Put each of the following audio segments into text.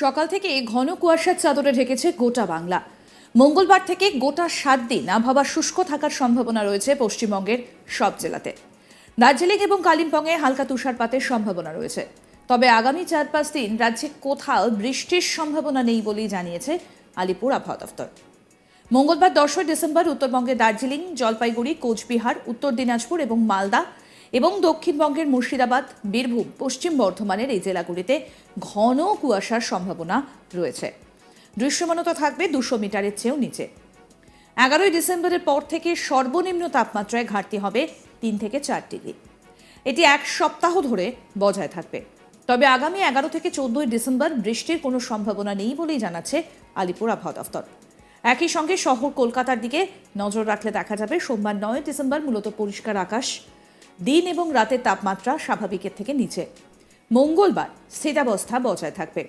সকাল থেকে ঘন কুয়াশার চাদরে ঢেকেছে গোটা বাংলা। মঙ্গলবার থেকে গোটা সাত দিন আবহাওয়া শুষ্ক থাকার সম্ভাবনা রয়েছে পশ্চিমবঙ্গের সব জেলাতে। দার্জিলিং এবং কালিম্পংয়ে হালকা তুষারপাতের সম্ভাবনা রয়েছে। তবে আগামী চার পাঁচ দিন রাজ্যে কোথাও বৃষ্টির সম্ভাবনা নেই বলেই জানিয়েছে আলিপুর আবহাওয়া দফতর মঙ্গলবার দশই ডিসেম্বর উত্তরবঙ্গের দার্জিলিং, জলপাইগুড়ি, কোচবিহার, উত্তর দিনাজপুর এবং মালদা এবং দক্ষিণবঙ্গের মুর্শিদাবাদ, বীরভূম, পশ্চিম বর্ধমানের এই জেলাগুলিতে ঘন কুয়াশার সম্ভাবনা রয়েছে। দৃশ্যমানতা থাকবে দুশো মিটারের চেয়েও নিচে। এগারোই ডিসেম্বরের পর থেকে সর্বনিম্ন তাপমাত্রায় ঘাটতি হবে তিন থেকে চার ডিগ্রি। এটি এক সপ্তাহ ধরে বজায় থাকবে। তবে আগামী এগারো থেকে চোদ্দই ডিসেম্বর বৃষ্টির কোনো সম্ভাবনা নেই বলেই জানাচ্ছে আলিপুর আবহাওয়া দফতর। একই সঙ্গে শহর কলকাতার দিকে নজর রাখলে দেখা যাবে, সোমবার নয় ডিসেম্বর মূলত পরিষ্কার আকাশ দিন এবং রাতের তাপমাত্রা স্বাভাবিকের থেকে নিচে। মঙ্গলবার স্থিতাবস্থা বজায় থাকবে।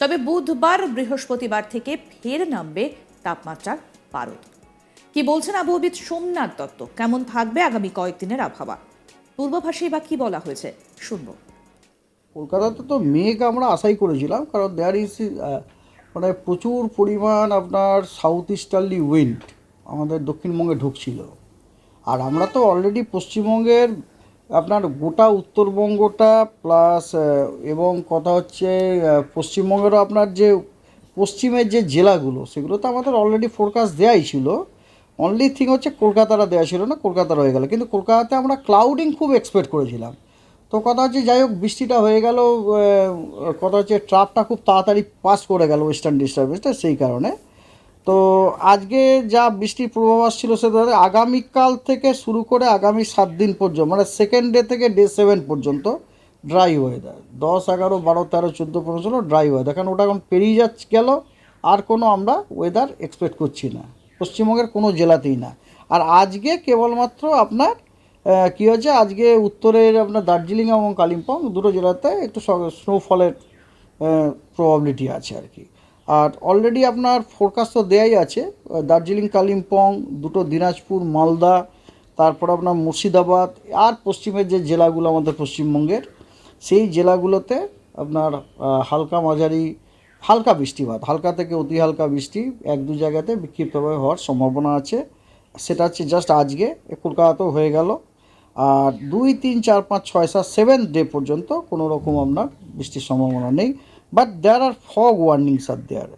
তবে বুধবার বৃহস্পতিবার থেকে ফের নামবে তাপমাত্রার পারদ। কি বলছেন আবহবিদ সোমনাথ দত্ত? কেমন থাকবে আগামী কয়েকদিনের আবহাওয়া? পূর্বাভাসে বা কি বলা হয়েছে? শুনব। কলকাতাতে তো মেঘ আমরা আশাই করেছিলাম, কারণ দেয়ার ইজ মানে প্রচুর পরিমাণ আপনার সাউথ ইস্টার্লি উইন্ড আমাদের দক্ষিণবঙ্গে ঢুকছিল। আর আমরা তো অলরেডি পশ্চিমবঙ্গের আপনার গোটা উত্তরবঙ্গটা প্লাস এবং কথা হচ্ছে পশ্চিমবঙ্গেরও আপনার যে পশ্চিমের যে জেলাগুলো, সেগুলো তো আমাদের অলরেডি ফোরকাস্ট দেওয়াই ছিল। অনলি থিং হচ্ছে কলকাতাটা দেওয়া ছিল না, কলকাতা হয়ে গেল। কিন্তু কলকাতাতে আমরা ক্লাউডিং খুব এক্সপেক্ট করেছিলাম। তো কথা হচ্ছে, যাই হোক, বৃষ্টিটা হয়ে গেল কথা হচ্ছে ট্রাপটা খুব তাড়াতাড়ি পাস করে গেল ওয়েস্টার্ন ডিস্টার্বেন্সটা সেই কারণে। তো আজকে যা বৃষ্টির পূর্বাভাস ছিল সেটা আগামীকাল থেকে শুরু করে আগামী সাত দিন পর্যন্ত মানে সেকেন্ড ডে থেকে ডে সেভেন পর্যন্ত ড্রাই ওয়েদার দশ, এগারো, বারো, তেরো, চোদ্দ পর্যন্ত ড্রাই ওয়েদার কারণ ওটা এখন পেরিয়ে যাচ্ছে গেল, আর কোনো আমরা ওয়েদার এক্সপেক্ট করছি না। পশ্চিমবঙ্গের কোনো জেলাতেই না। আর আজকে কেবলমাত্র আপনার কী হয়েছে? আজকে উত্তরের আপনার দার্জিলিং এবং কালিম্পং দুটো জেলাতে একটু স্নোফলের প্রবাবিলিটি আছে আর কি। আর অলরেডি আপনার ফোরকাস্ট তো দেয়াই আছে দার্জিলিং, কালিম্পং, দুটো দিনাজপুর, মালদা, তারপর আপনার মুর্শিদাবাদ, আর পশ্চিমের যে জেলাগুলো আমাদের পশ্চিমবঙ্গের, সেই জেলাগুলোতে আপনার হালকা মাঝারি, হালকা বৃষ্টিপাত, হালকা থেকে অতি হালকা বৃষ্টি এক দু জায়গাতে বিক্ষিপ্তভাবে হওয়ার সম্ভাবনা আছে। সেটা হচ্ছে জাস্ট আজকে, কলকাতাতেও হয়ে গেল। আর দুই, তিন, চার, পাঁচ, ছয়, সাত সেভেন ডে পর্যন্ত কোনো রকম আপনার বৃষ্টির সম্ভাবনা নেই। But there are fog warnings are there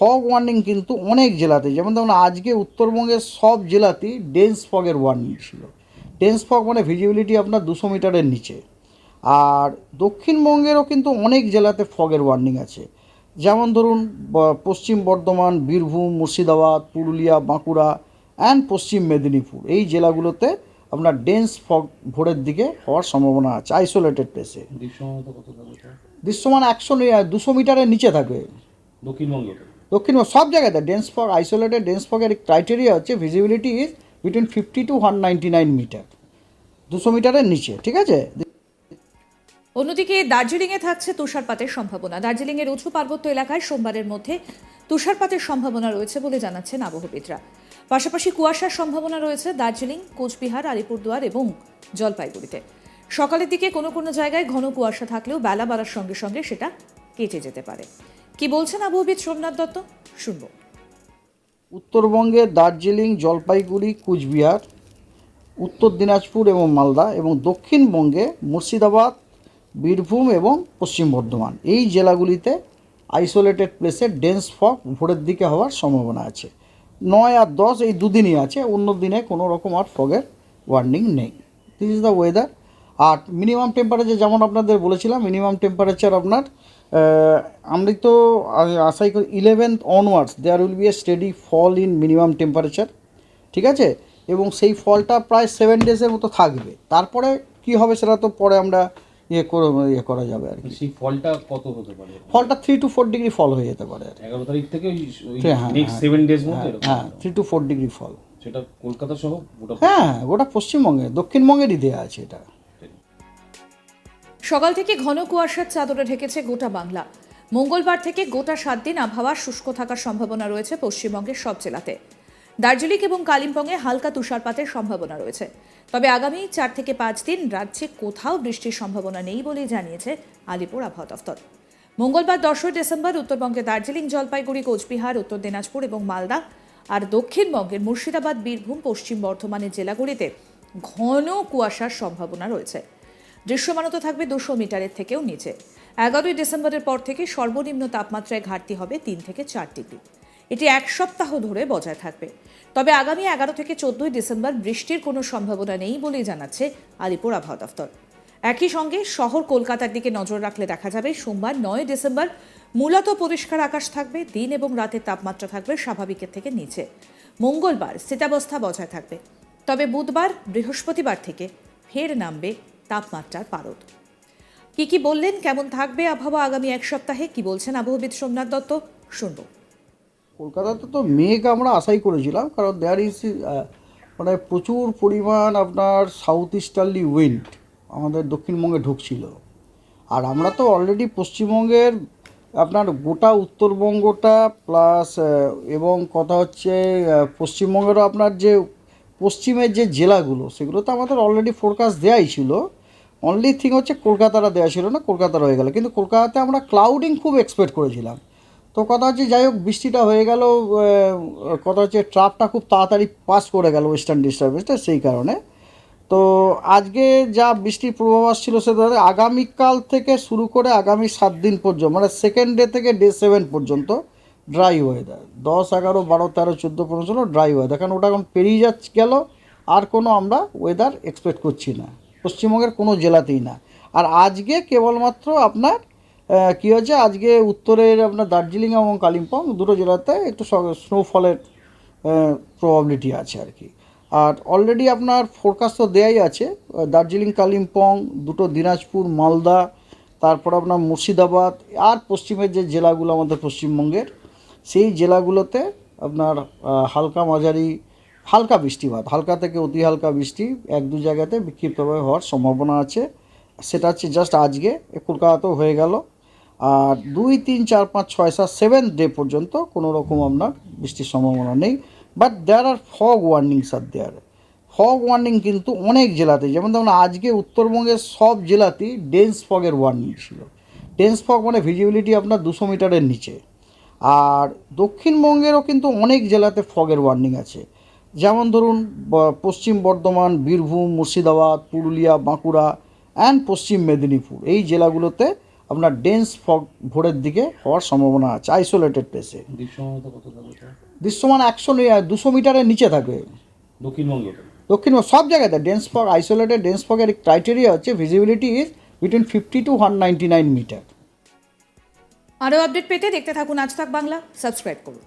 fog warning কিন্তু অনেক জেলাতে, যেমন ধরুন আজকে উত্তরবঙ্গের সব জেলাতেই ডেন্স ফগের ওয়ার্নিং ছিল। ডেন্স ফগ মানে ভিজিবিলিটি আপনার দুশো মিটারের নিচে। আর দক্ষিণবঙ্গেরও কিন্তু অনেক জেলাতে ফগের ওয়ার্নিং আছে। যেমন ধরুন পশ্চিম বর্ধমান, বীরভূম, মুর্শিদাবাদ, পুরুলিয়া, বাঁকুড়া অ্যান্ড পশ্চিম মেদিনীপুর। এই জেলাগুলোতে আপনার ডেন্স ফগ ভোরের দিকে হওয়ার সম্ভাবনা আছে আইসোলেটেড প্লেসে দৃশ্যমান একশো দুশো মিটারের নিচে থাকবে। দক্ষিণবঙ্গে তো? দক্ষিণ সব জায়গাতে ডেন্স ফগ আইসোলেটেড ডেন্স ফগের ক্রাইটেরিয়া হচ্ছে visibility is between fifty to one ninety nine metre দুশো মিটারের নিচে ঠিক আছে? অন্যদিকে দার্জিলিংয়ে থাকছে তুষারপাতের সম্ভাবনা। দার্জিলিংয়ের উঁচু পার্বত্য এলাকায় সোমবারের মধ্যে তুষারপাতের সম্ভাবনা রয়েছে বলে জানাচ্ছেন আবহবিদরা। পাশাপাশি কুয়াশার সম্ভাবনা রয়েছে দার্জিলিং কোচবিহার আলিপুরদুয়ার এবং জলপাইগুড়িতে। সকালের দিকে কোনো কোনো জায়গায় ঘন কুয়াশা থাকলেও বেলা বাড়ার সঙ্গে সঙ্গে সেটা কেটে যেতে পারে। কি বলছেন আবহবিদ সোমনাথ দত্ত? শুনব। উত্তরবঙ্গে দার্জিলিং, জলপাইগুড়ি, কুচবিহার, উত্তর দিনাজপুর এবং মালদা এবং দক্ষিণবঙ্গে মুর্শিদাবাদ, বীরভূম এবং পশ্চিম বর্ধমান এই জেলাগুলিতে আইসোলেটেড প্লেসে ডেন্স ফগ ভোরের দিকে হওয়ার সম্ভাবনা আছে। নয় আর দশ এই দুদিনই আছে, অন্য দিনে কোনো রকম আর ফগের ওয়ার্নিং নেই। দিস ইজ দ্য ওয়েদার আর মিনিমাম টেম্পারেচার যেমন আপনাদের বলেছিলাম মিনিমাম টেম্পারেচার আপনার আমরা তো আশাই করি eleventh onwards there will be a steady fall in minimum temperature ঠিক আছে? এবং সেই ফলটা প্রায় সেভেন ডেজের মতো থাকবে। তারপরে কি হবে সেটা তো পরে আমরা ইয়ে করে ইয়ে করা যাবে আর কি। সেই ফলটা কত হতে পারে? ফলটা three to four degree fall হয়ে যেতে পারে আর কি। এগারো তারিখ থেকে নেক্সট। সেভেন ডেজ মধ্যে হ্যাঁ three to four degree fall সেটা কলকাতা সহ গোটা হ্যাঁ গোটা পশ্চিমবঙ্গে দক্ষিণবঙ্গেরই দেওয়া আছে এটা। সকাল থেকে ঘন কুয়াশার চাদরে ঢেকেছে গোটা বাংলা। মঙ্গলবার থেকে গোটা সাত দিন আবহাওয়া শুষ্ক থাকার সম্ভাবনা রয়েছে পশ্চিমবঙ্গের সব জেলাতে। দার্জিলিং এবং কালিম্পংয়ে হালকা তুষারপাতের সম্ভাবনা রয়েছে। তবে আগামী চার থেকে পাঁচ দিন রাজ্যে কোথাও বৃষ্টির সম্ভাবনা নেই বলেই জানিয়েছে আলিপুর আবহাওয়া দফতর। মঙ্গলবার দশই ডিসেম্বর উত্তরবঙ্গে দার্জিলিং, জলপাইগুড়ি, কোচবিহার, উত্তর দিনাজপুর এবং মালদা আর দক্ষিণবঙ্গের মুর্শিদাবাদ, বীরভূম, পশ্চিম বর্ধমানের জেলাগুলিতে ঘন কুয়াশার সম্ভাবনা রয়েছে। দৃশ্যমানত থাকবে দুশো মিটারের থেকেও নিচে। এগারোই ডিসেম্বরের পর থেকে সর্বনিম্ন তাপমাত্রায় ঘাটতি হবে তিন থেকে চার ডিগ্রি। এটি এক সপ্তাহ ধরে বজায় থাকবে। তবে আগামী এগারো থেকে চোদ্দই ডিসেম্বর বৃষ্টির কোনো সম্ভাবনা নেই বলেই জানাচ্ছে আলিপুর আবহাওয়া দফতর একই সঙ্গে শহর কলকাতার দিকে নজর রাখলে দেখা যাবে, সোমবার নয় ডিসেম্বর মূলত পরিষ্কার আকাশ থাকবে, দিন এবং রাতের তাপমাত্রা থাকবে স্বাভাবিকের থেকে নিচে। মঙ্গলবার স্থিতাবস্থা বজায় থাকবে। তবে বুধবার বৃহস্পতিবার থেকে ফের নামবে তাপমাত্রার পারদ। কি কি বললেন? কেমন থাকবে আবহাওয়া আগামী এক সপ্তাহে? কি বলছেন আবহবিদ সোমনাথ দত্ত? শুনব। কলকাতাতে তো মেঘ আমরা আশাই করেছিলাম, কারণ দেয়ার ইজ মানে প্রচুর পরিমাণ আপনার সাউথ ইস্টার্লি উইন্ড আমাদের দক্ষিণবঙ্গে ঢুকছিল। আর আমরা তো অলরেডি পশ্চিমবঙ্গের আপনার গোটা উত্তরবঙ্গটা প্লাস এবং কথা হচ্ছে পশ্চিমবঙ্গেরও আপনার যে পশ্চিমের যে জেলাগুলো, সেগুলো তো আমাদের অলরেডি ফোরকাস্ট দেওয়াই ছিল। অনলি থিং হচ্ছে কলকাতাটা দেওয়া ছিল না কলকাতার হয়ে গেল। কিন্তু কলকাতাতে আমরা ক্লাউডিং খুব এক্সপেক্ট করেছিলাম। তো কথা হচ্ছে, যাই হোক, বৃষ্টিটা হয়ে গেল কথা হচ্ছে ট্রাপটা খুব তাড়াতাড়ি পাস করে গেল ওয়েস্টার্ন ডিস্টার্বেন্সটা সেই কারণে। তো আজকে যা বৃষ্টির পূর্বাভাস ছিল সেটা আগামীকাল থেকে শুরু করে আগামী সাত দিন পর্যন্ত মানে সেকেন্ড ডে থেকে ডে সেভেন পর্যন্ত ড্রাই ওয়েদার দশ, এগারো, বারো, তেরো, চোদ্দ পর্যন্ত ড্রাই ওয়েদার কারণ ওটা এখন পেরিয়ে যাচ্ছে গেল, আর কোনো আমরা ওয়েদার এক্সপেক্ট করছি না। পশ্চিমবঙ্গের কোনো জেলাতেই না। আর আজকে কেবলমাত্র আপনার কী হয়েছে? আজকে উত্তরের আপনার দার্জিলিং এবং কালিম্পং দুটো জেলাতে একটু স্নোফলের প্রবাবিলিটি আছে আর কি। আর অলরেডি আপনার ফোরকাস্ট তো দেয়াই আছে। দার্জিলিং, কালিম্পং, দুটো দিনাজপুর, মালদা, তারপর আপনার মুর্শিদাবাদ, আর পশ্চিমের যে জেলাগুলো আমাদের পশ্চিমবঙ্গের, সেই জেলাগুলোতে আপনার হালকা মাঝারি হালকা বৃষ্টিপাত হালকা থেকে অতি হালকা বৃষ্টি এক দু জায়গাতে বিক্ষিপ্তভাবে হওয়ার সম্ভাবনা আছে। সেটা হচ্ছে জাস্ট আজকে, কলকাতাতেও হয়ে গেল। আর দুই, তিন, চার, পাঁচ, ছয়, সাত সেভেন ডে পর্যন্ত কোনো রকম আপনার বৃষ্টির সম্ভাবনা নেই। But there are fog warnings are there fog warning কিন্তু অনেক জেলাতে, যেমন ধরুন আজকে উত্তরবঙ্গের সব জেলাতেই ডেন্স ফগের ওয়ার্নিং ছিল। ডেন্স ফগ মানে ভিজিবিলিটি আপনার দুশো মিটারের নিচে। আর দক্ষিণবঙ্গেরও কিন্তু অনেক জেলাতে ফগের ওয়ার্নিং আছে। যেমন ধরুন পশ্চিম বর্ধমান বীরভূম মুর্শিদাবাদ পুরুলিয়া বাঁকুড়া অ্যান্ড পশ্চিম মেদিনীপুর। এই জেলাগুলোতে আপনার ডেন্স ফগ ভোরের দিকে হওয়ার সম্ভাবনা আছে আইসোলেটেড প্লেসে? দৃশ্যমান একশো দুশো মিটারের নিচে থাকবে দক্ষিণবঙ্গে তো দক্ষিণ সব জায়গাতে ডেন্স ফগ আইসোলেটেড ডেন্স ফগের ক্রাইটেরিয়া হচ্ছে visibility is between fifty to one ninety nine metre আরও আপডেট পেতে দেখতে থাকুন আজ থাক বাংলা। সাবস্ক্রাইব করুন।